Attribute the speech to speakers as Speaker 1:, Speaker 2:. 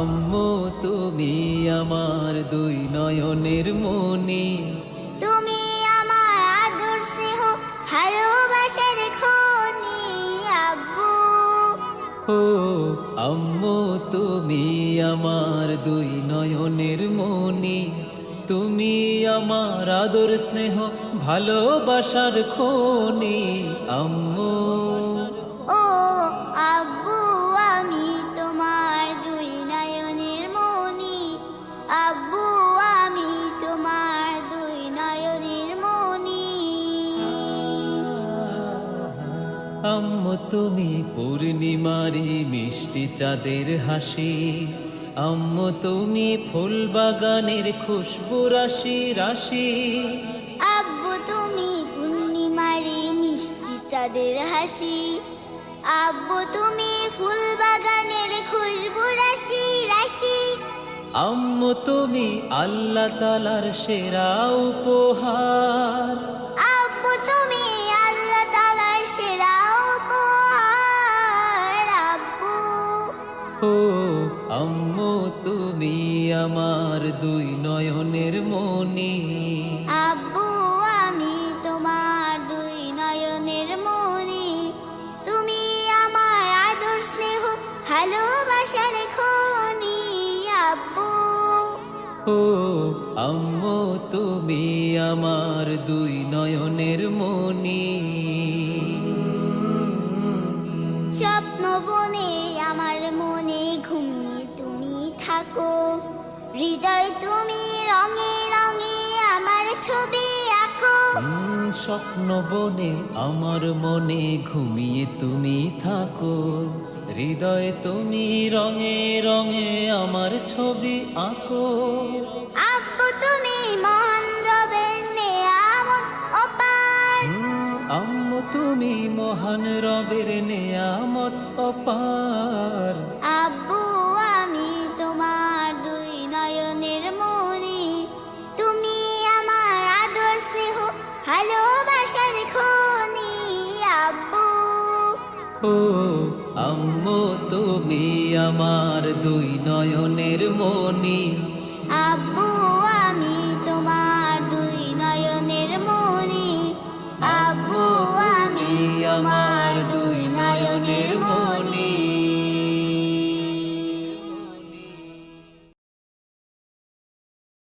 Speaker 1: আম্মু তুমি আমার দুই নয়নের মনি
Speaker 2: তুমি আমার আদর স্নেহ ভালোবাসার খনি আব্বু।
Speaker 1: ও আম্মু তুমি আমার দুই নয়নের মনি তুমি আমার আদর স্নেহ ভালোবাসার খনি আম্মু।
Speaker 2: ও
Speaker 1: আম্মু তুমি পূর্ণিমারি মিষ্টি চাঁদের হাসি। আম্মু তুমি ফুল বাগানের খুশবু রাশি রাশি।
Speaker 2: আব্বু তুমি পূর্ণিমারি মিষ্টি চাঁদের হাসি। আব্বু তুমি ফুল বাগানের খুশবু রাশি রাশি।
Speaker 1: আম্মু তুমি আল্লাহ তালার সেরা উপহার। আম্মু তুমি আমার দুই নয়নের মনি
Speaker 2: আব্বু আমি তোমার দুই নয়নের মনি তুমি আমার আদর স্নেহ ভালোবাসার খনি। আব্বু।
Speaker 1: ও আম্মু তুমি আমার দুই নয়নের মনি
Speaker 2: স্বপ্ন বনে থাকো। হৃদয় তুমি রঙে রঙে আমার ছবি আঁকো।
Speaker 1: স্বপ্ন বনে আমার মনে ঘুমিয়ে তুমি থাকো। হৃদয় তুমি রঙে রঙে আমার ছবি আঁকো।
Speaker 2: আব্বু তুমি মহান রবের নেয়ামত অপার।
Speaker 1: আম্মু তুমি মহান রবের নেয়ামত অপার।
Speaker 2: ভালোবাসার খনি আব্বু।
Speaker 1: ও আম্মু তুমি আমার দুই নয়নের মনি
Speaker 2: আব্বু